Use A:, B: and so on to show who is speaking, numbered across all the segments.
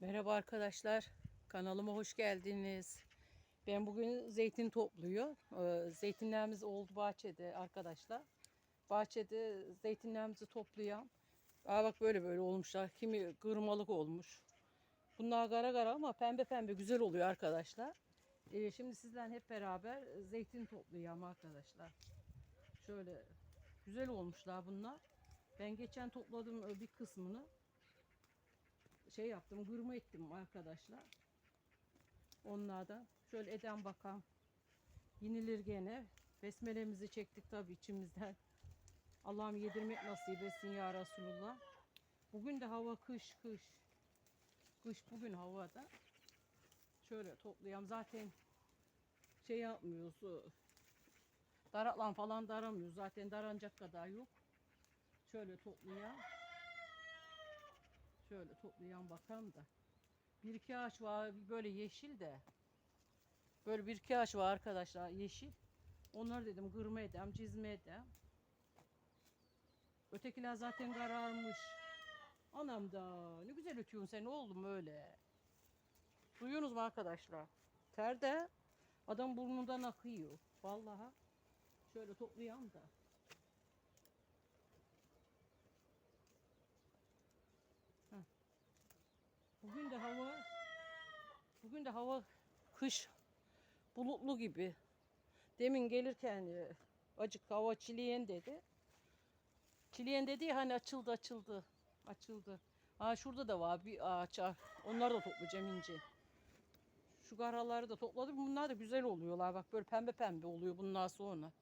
A: Merhaba arkadaşlar. Kanalıma hoş geldiniz. Ben bugün zeytin topluyor. Ee, Zeytinlerimiz oldu bahçede arkadaşlar. Bahçede zeytinlerimizi topluyorum. Aa bak böyle böyle olmuşlar. Kimi kırmalık olmuş. Bunlar kara kara ama pembe pembe güzel oluyor arkadaşlar. Ee, şimdi sizlerle hep beraber zeytin toplayacağım arkadaşlar. Şöyle güzel olmuşlar bunlar. Ben geçen topladım e, bir kısmını şey yaptım, gırma ettim arkadaşlar. Onlardan. Şöyle eden bakan. Yenilir gene. Besmelemizi çektik tabii içimizden. Allah'ım yedirmek nasip etsin ya Resulullah. Bugün de hava kış kış. Kış bugün havada. Şöyle toplayalım. Zaten şey yapmıyoruz. Daratlan falan daramıyoruz. Zaten daranacak kadar yok. Şöyle toplayalım. Şöyle toplayan bakalım da. Bir iki ağaç var böyle yeşil de. Böyle bir iki ağaç var arkadaşlar yeşil. Onları dedim kırma edem, cizme edem. Ötekiler zaten kararmış. Anam da ne güzel ötüyorsun sen oğlum öyle. Duyuyorsunuz mu arkadaşlar? Ter de adam burnundan akıyor. Vallahi. Şöyle toplayalım da. Bugün de hava bugün de hava kış bulutlu gibi. Demin gelirken e, acık hava çileyen dedi. Çileyen dedi hani açıldı açıldı. Açıldı. Aa şurada da var bir ağaç. ah, Onları da toplayacağım ince. Şu karaları da topladım. Bunlar da güzel oluyorlar. Bak böyle pembe pembe oluyor bundan sonra.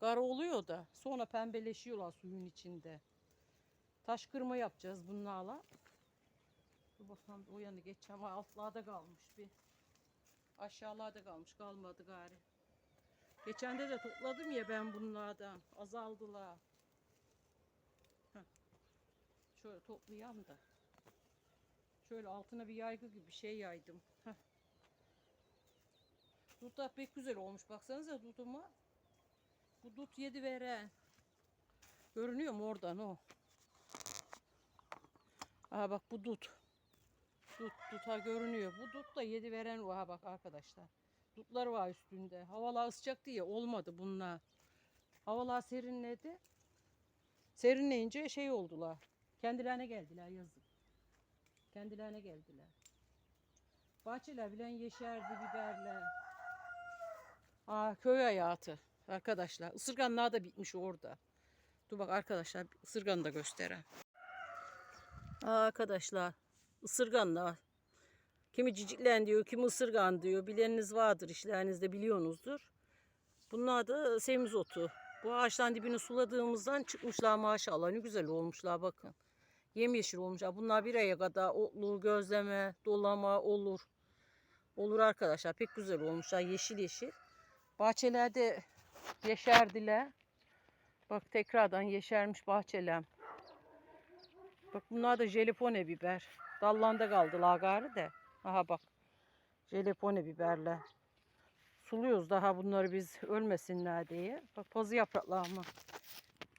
A: Kara oluyor da sonra pembeleşiyorlar suyun içinde. Taş kırma yapacağız bunlarla. Dur bakalım o yana geçeceğim. Ha, Altlarda kalmış bir. Aşağılarda kalmış. Kalmadı gari. Geçen de topladım ya ben bunlardan. Azaldılar. Heh. Şöyle toplayayım da. Şöyle altına bir yaygı gibi bir şey yaydım. Heh. Dut pek güzel olmuş. Baksanıza dutuma. Bu dut yedi veren. Görünüyor mu oradan o? Aha bak bu dut. Dut duta görünüyor. Bu dut da yedi veren var bak arkadaşlar. Dutlar var üstünde. Havalar ısıcak diye olmadı bunlar. Havalar serinledi. Serinleyince şey oldular. Kendilerine geldiler yazık. Kendilerine geldiler. Bahçeler bilen yeşerdi biberler. Aa, köy hayatı arkadaşlar. Isırganlar da bitmiş orada. Dur bak arkadaşlar ısırganı da gösteren. Arkadaşlar ısırganlar. Kimi ciciklen diyor, kimi ısırgan diyor. Bileniniz vardır işlerinizde biliyorsunuzdur. Bunlar da semizotu. Bu ağaçtan dibini suladığımızdan çıkmışlar maşallah. Ne güzel olmuşlar bakın. Yemyeşil olmuşlar. Bunlar bir aya kadar otlu, gözleme, dolama olur. Olur arkadaşlar. Pek güzel olmuşlar. Yeşil yeşil. Bahçelerde yeşerdiler. Bak tekrardan yeşermiş bahçelem. Bak bunlar da jelepone biber. Dallanda kaldılar gari de. Aha bak. Jelepone biberler. Suluyoruz daha bunları biz ölmesinler diye. Bak pazı yapraklarımı.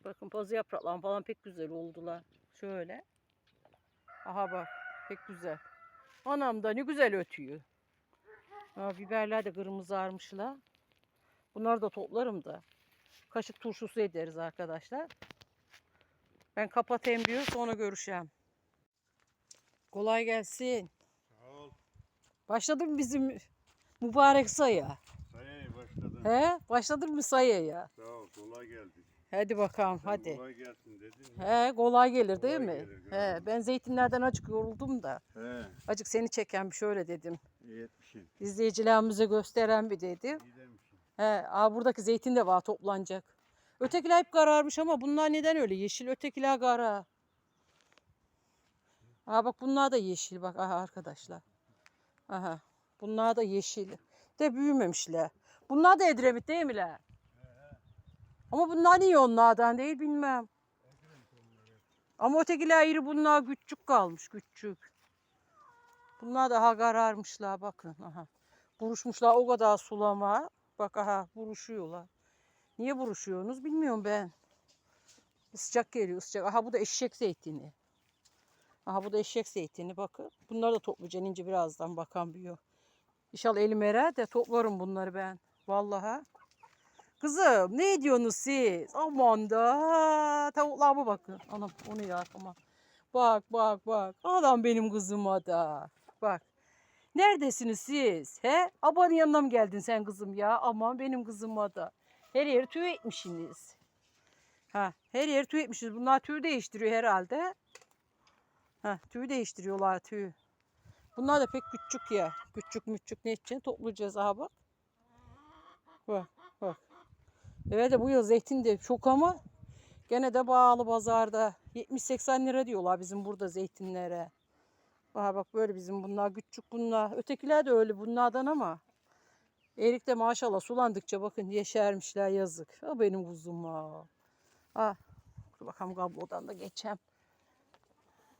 A: Bakın pazı yapraklarım falan pek güzel oldular. Şöyle. Aha bak. Pek güzel. Anam da ne güzel ötüyor. Ha, biberler de kırmızı armışlar. Bunları da toplarım da. Kaşık turşusu ederiz arkadaşlar. Ben kapatayım diyor sonra görüşeceğim. Kolay gelsin.
B: Sağ ol.
A: Başladı mı bizim mübarek saya?
B: Sayaya başladın.
A: He? Başladı mı sayaya?
B: Sağ ol. Kolay geldi.
A: Hadi bakalım
B: Sen
A: hadi.
B: Kolay gelsin dedin.
A: He kolay gelir değil
B: Kolay
A: mi?
B: gelir,
A: He ben zeytinlerden acık yoruldum da.
B: He.
A: Acık seni çeken bir şöyle dedim.
B: iyi etmişsin.
A: İzleyicilerimize gösteren bir dedim.
B: İyi demişsin.
A: He, aa, buradaki zeytin de var toplanacak. Ötekiler hep kararmış ama bunlar neden öyle yeşil? Ötekiler kara. Aa bak bunlar da yeşil bak aha arkadaşlar. Aha. Bunlar da yeşil. De büyümemişler. Bunlar da Edremit değil mi la? Ama bunlar niye onlardan değil bilmem. Ama ötekiler iri bunlar küçük kalmış küçük. Bunlar daha kararmışlar bakın aha. Buruşmuşlar o kadar sulama. Bak aha buruşuyorlar. Niye buruşuyorsunuz bilmiyorum ben. Sıcak geliyor sıcak. Aha bu da eşek zeytini. Aha bu da eşek zeytini bakın. Bunları da toplayacağım ince birazdan bakan büyüyor. İnşallah elim erer de toplarım bunları ben. Vallahi. Kızım ne diyorsunuz siz? Aman da tavuklarıma bakın. Anam onu ya tamam. Bak bak bak. Adam benim kızıma da. Bak. Neredesiniz siz? He? Abanın yanına mı geldin sen kızım ya? Aman benim kızıma da. Her yeri tüy etmişsiniz. Ha, her yeri tüy etmişiz. Bunlar tüy değiştiriyor herhalde. Ha, tüy değiştiriyorlar tüy. Bunlar da pek küçük ya. Küçük müçük ne için toplayacağız aha bak. Bak bak. Evet de bu yıl zeytin de çok ama gene de bağlı pazarda. 70-80 lira diyorlar bizim burada zeytinlere. Bak bak böyle bizim bunlar küçük bunlar. Ötekiler de öyle bunlardan ama. Erik de maşallah sulandıkça bakın yeşermişler yazık. Ha benim kuzum ha. Ah. Dur bakalım kablodan da geçem.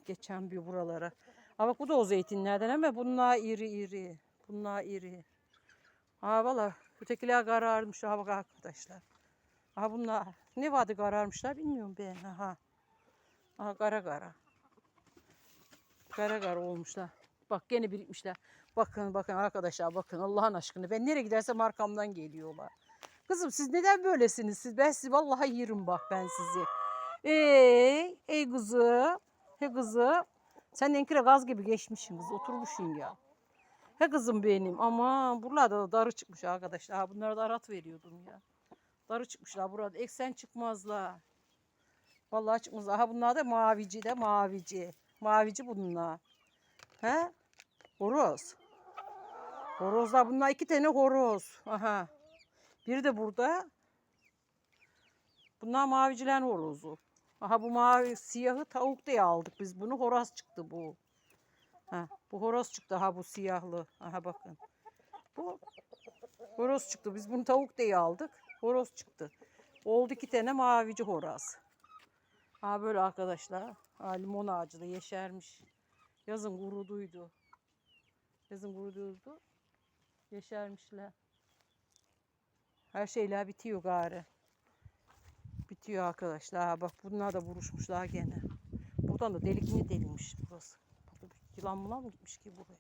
A: Geçen bir buralara. Ha bak bu da o zeytinlerden ama bunlar iri iri. Bunlar iri. Ha valla ötekiler kararmış. Ha bak arkadaşlar. Ha bunlar ne vardı kararmışlar bilmiyorum ben. Aha. Aha kara kara. Kara kara olmuşlar. Bak gene birikmişler. Bakın bakın arkadaşlar bakın Allah'ın aşkına. Ben nereye gidersem arkamdan geliyorlar. Kızım siz neden böylesiniz? Siz ben sizi vallahi yerim bak ben sizi. Ey, ey kızım. He kızım. Sen enkire gaz gibi geçmişsin kız. Oturmuşsun ya. He kızım benim. Ama buralarda da darı çıkmış arkadaşlar. Ha, bunlara da arat veriyordum ya. Darı çıkmışlar burada. Eksen çıkmazlar. Vallahi çıkmaz. Aha bunlar da mavici de mavici. Mavici bunlar. He? Horoz. Horozlar bunlar iki tane horoz. Aha. Biri de burada. Bunlar mavicilerin horozu. Aha bu mavi siyahı tavuk diye aldık biz bunu. Horoz çıktı bu. Ha, bu horoz çıktı ha bu siyahlı. Aha bakın. Bu horoz çıktı. Biz bunu tavuk diye aldık. Horoz çıktı. Oldu iki tane mavici horoz. Ha böyle arkadaşlar. Ha, limon ağacı da yeşermiş. Yazın kuruduydu. Yazın kuruduydu. Yeşermişler. Her şeyler bitiyor gari. Bitiyor arkadaşlar. Bak bunlar da vuruşmuşlar gene. Buradan da delik mi delinmiş burası. Burada bir yılan mı gitmiş ki buraya?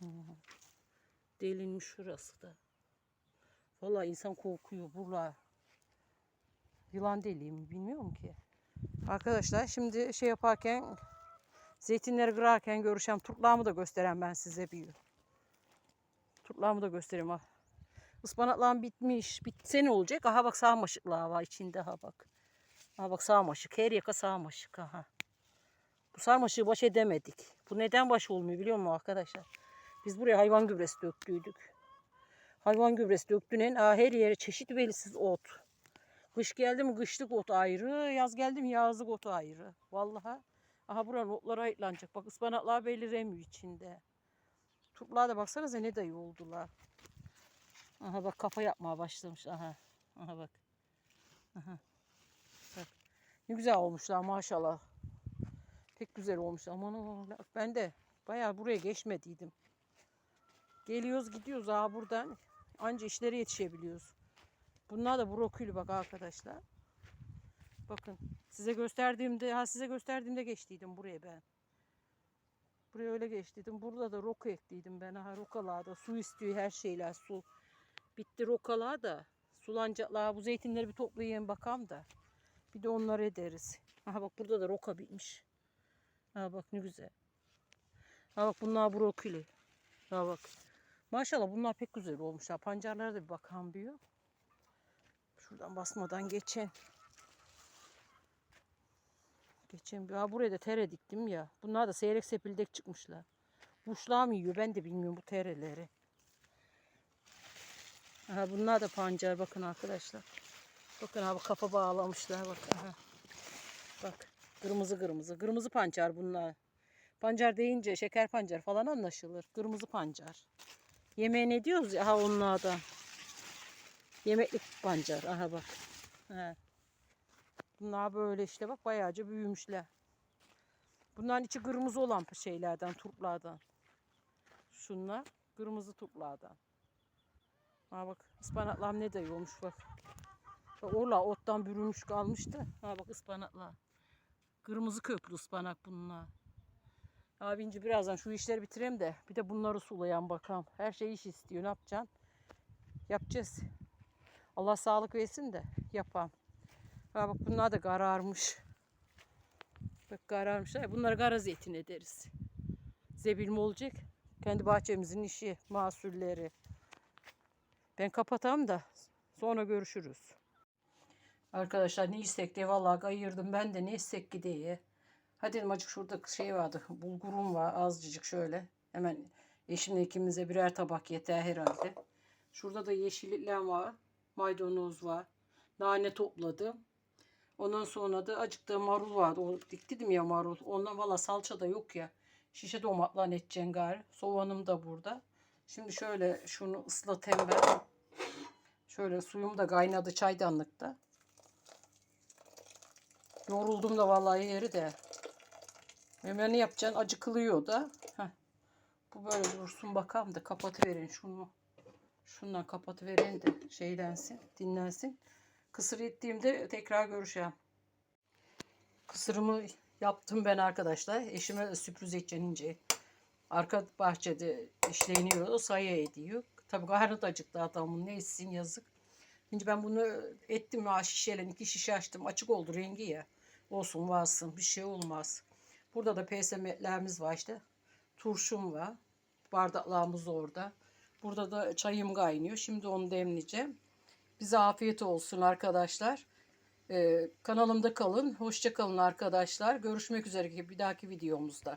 A: Hı. Delinmiş şurası da. Vallahi insan korkuyor buralar. Yılan deliği mi bilmiyorum ki. Arkadaşlar şimdi şey yaparken zeytinleri kırarken görüşen turtlağımı da gösteren ben size bir. Turtlağımı da göstereyim. Ispanaklarım bitmiş. Bitse ne olacak? Aha bak sarmaşıklar var içinde. Ha bak. Aha bak sarmaşık. Her yaka sarmaşık. Aha. Bu sarmaşığı baş edemedik. Bu neden baş olmuyor biliyor musun arkadaşlar? Biz buraya hayvan gübresi döktüydük. Hayvan gübresi döktüğünün aha, her yere çeşit belirsiz ot. Kış geldi mi kışlık ot ayrı, yaz geldi mi yazlık ot ayrı. Vallahi. Aha buranın otları ayıtlanacak. Bak ıspanaklar beliremiyor içinde. Turplar da baksanıza ne dayı oldular. Aha bak kafa yapmaya başlamış. Aha. Aha bak. Aha. Bak. Ne güzel olmuşlar maşallah. Pek güzel olmuş. Aman aman. Ben de bayağı buraya geçmediydim. Geliyoruz gidiyoruz aha buradan. Anca işlere yetişebiliyoruz. Bunlar da brokoli bak arkadaşlar. Bakın size gösterdiğimde ha size gösterdiğimde geçtiydim buraya ben. Buraya öyle geçtiydim. Burada da roka ektiydim ben. Aha rokalarda su istiyor her şeyler su. Bitti rokalar da sulanacaklar. Bu zeytinleri bir toplayayım bakam da. Bir de onları ederiz. Aha bak burada da roka bitmiş. Ha bak ne güzel. Ha bak bunlar brokoli. Ha bak. Maşallah bunlar pek güzel olmuşlar. Pancarlara da bir bakan bir. Şuradan basmadan geçen. Geçen. Ha buraya da tere diktim ya. Bunlar da seyrek sepildek çıkmışlar. Kuşlar mı yiyor ben de bilmiyorum bu tereleri. Aha bunlar da pancar bakın arkadaşlar. Bakın abi kafa bağlamışlar bak. Aha. Bak kırmızı kırmızı. Kırmızı pancar bunlar. Pancar deyince şeker pancar falan anlaşılır. Kırmızı pancar. Yemeğe ne diyoruz ya? Aha onlardan. Yemeklik pancar. Aha bak. He. Bunlar böyle işte bak bayağıca büyümüşler. Bunların içi kırmızı olan şeylerden, turplardan. Şunlar kırmızı turplardan. Ha bak ıspanaklar ne de olmuş bak. Orla ottan bürümüş kalmıştı. Ha bak ıspanaklar. Kırmızı köprü ıspanak bunlar. Abinci birazdan şu işleri bitireyim de bir de bunları sulayan bakalım. Her şey iş istiyor. Ne yapacaksın? Yapacağız. Allah sağlık versin de yapalım. Ha bak bunlar da kararmış. Bak kararmışlar. Bunları kara zeytin ederiz. Zebil mi olacak? Kendi bahçemizin işi, mahsulleri. Ben kapatam da sonra görüşürüz. Arkadaşlar ne istek diye vallahi ayırdım ben de ne istek gideye. Hadi acık şurada şey vardı bulgurum var azıcık şöyle. Hemen eşimle ikimize birer tabak yeter herhalde. Şurada da yeşillikler var. Maydanoz var. Nane topladım. Ondan sonra da acık marul vardı. O diktim ya marul. Ondan valla salça da yok ya. Şişe domatla edeceksin gari. Soğanım da burada. Şimdi şöyle şunu ıslatayım ben. Şöyle suyum da kaynadı çaydanlıkta. Yoruldum da vallahi yeri de. Hemen ne yapacaksın? Acıkılıyor da. Heh. Bu böyle dursun bakalım da kapatıverin şunu. Şundan kapatıverin de şeylensin, dinlensin. Kısır ettiğimde tekrar görüşeceğim. Kısırımı yaptım ben arkadaşlar. Eşime sürpriz edeceğim ince. Arka bahçede işleniyor, o sayı ediyor. Tabii karnı da acıktı adamın ne etsin yazık. Şimdi ben bunu ettim ha şişeyle iki şişe açtım. Açık oldu rengi ya. Olsun varsın bir şey olmaz. Burada da pesemetlerimiz var işte. Turşum var. Bardaklarımız orada. Burada da çayım kaynıyor. Şimdi onu demleyeceğim. Bize afiyet olsun arkadaşlar. Ee, kanalımda kalın. Hoşça kalın arkadaşlar. Görüşmek üzere bir dahaki videomuzda.